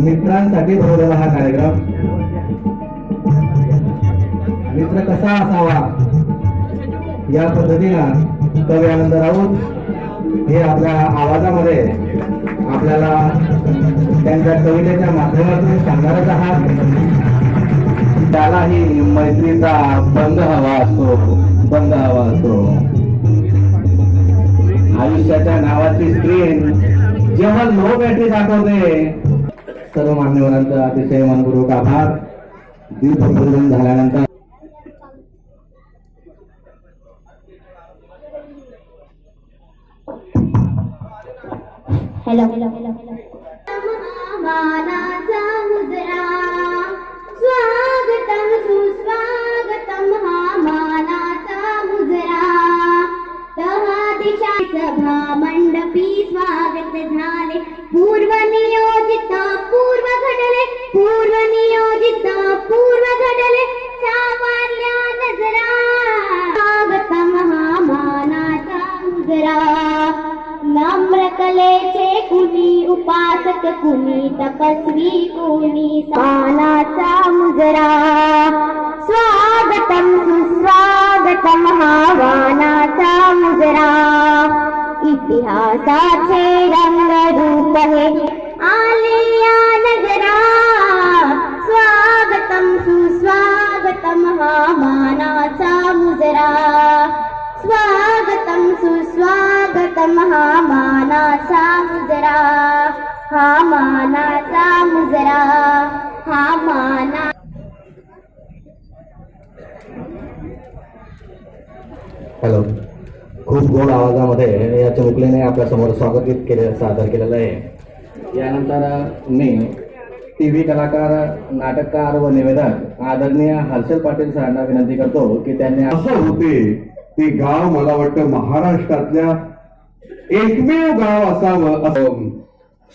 मित्रांसाठी ठेवलेला हा कार्यक्रम. मित्र कसा असावा? या पद्धतीनं कवी आनंद राऊत हे आपल्या आवाजामध्ये आपल्याला त्यांच्या कवितेच्या माध्यमातून सांगणारच आहात. त्यालाही मैत्रीचा बंद हवा असतो बंद हवा असतो आयुष्याच्या नावाची स्क्रीन जेव्हा लो बॅटरी दाखवते सर्व मान्यवरांचा अतिशय मनपूर्वक आभार. दीप प्रज्वलन झाल्यानंतर हॅलो. हॅलो हॅलो मानाचा मुजरा स्वागतम सुस्वागतम हा मानाचा मुजरा. दहा दिशा सभा मंडपी स्वागत झाले. पूर्व नियोजित पूर्व घडले नियोजित पूर्व घडले सावरल्या नजरा स्वागतम हा मुजरा नम्र कलेचे कुणी उपासक कुणी तपस्वी कुणी सानाचा मुजरा. स्वागतम सुस्वागतम हावानाचा मुजरा. इतिहासाचे रंग रूप हे हा मानाचा मुजरा हा मानाचा मुजरा हा माना हॅलो. खूप गोड आवाजामध्ये या चमुकलीने आपल्यासमोर स्वागत केले सादर केलेलं आहे. यानंतर मी टी व्ही कलाकार नाटककार व निवेदक आदरणीय हर्षल पाटील सरांना विनंती करतो की त्यांनी असं होते ते गाव मला वाटतं महाराष्ट्रातल्या एकमेव गाव असावं असं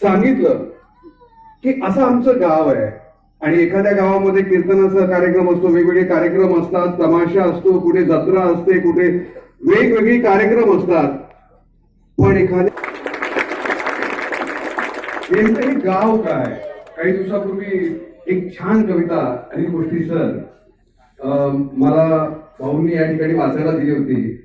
सांगितलं की असं आमचं गाव आहे. आणि एखाद्या गावामध्ये कीर्तनाचा कार्यक्रम असतो वेगवेगळे कार्यक्रम असतात तमाशा असतो कुठे जत्रा असते कुठे वेगवेगळे कार्यक्रम असतात. पण एखाद्या हे गाव काय? काही दिवसापूर्वी एक छान कविता आणि गोष्टी सर अं, मला भाऊंनी या ठिकाणी वाचायला दिली होती.